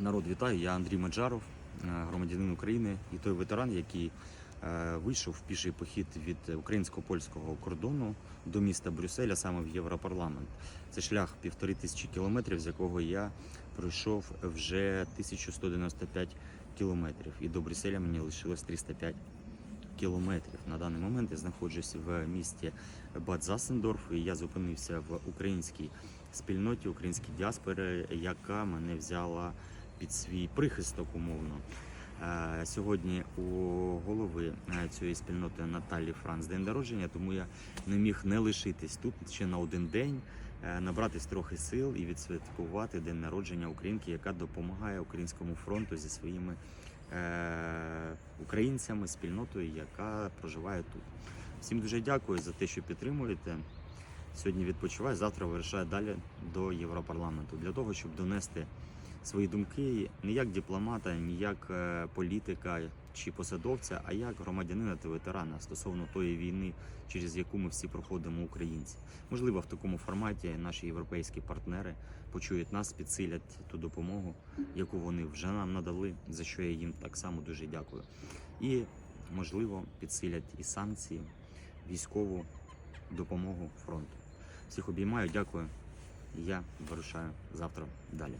Народ, вітаю! Я Андрій Маджаров, е, громадянин України і той ветеран, який е, вийшов в піший похід від українсько-польського кордону до міста Брюсселя саме в Європарламент. Це шлях півтори тисячі кілометрів, з якого я пройшов вже 1195 кілометрів. І до Брюсселя мені лишилось 305 кілометрів. На даний момент я знаходжусь в місті Бад Засендорф, і я зупинився в українській спільноті, українській діаспори, яка мене взяла під свій прихисток умовно. Е, Сьогодні у голови е, цієї спільноти Наталі Франц день народження, тому я не міг не лишитись тут ще на один день, е, набратись трохи сил і відсвяткувати день народження українки, яка допомагає українському фронту зі своїми українцями, спільнотою, яка проживає тут. Всім дуже дякую за те, що підтримуєте. Сьогодні відпочиваю, завтра вирішаю далі до Європарламенту для того, щоб донести свої думки не як дипломата, не як е, політика чи посадовця, а як громадянина та ветерана стосовно тої війни, через яку ми всі проходимо українці. Можливо, в такому форматі наші європейські партнери почують нас, підсилять ту допомогу, яку вони вже нам надали, за що я їм так само дуже дякую. І можливо підсилять і санкції, військову допомогу фронту. Всіх обіймаю, дякую. Я вирушаю завтра далі.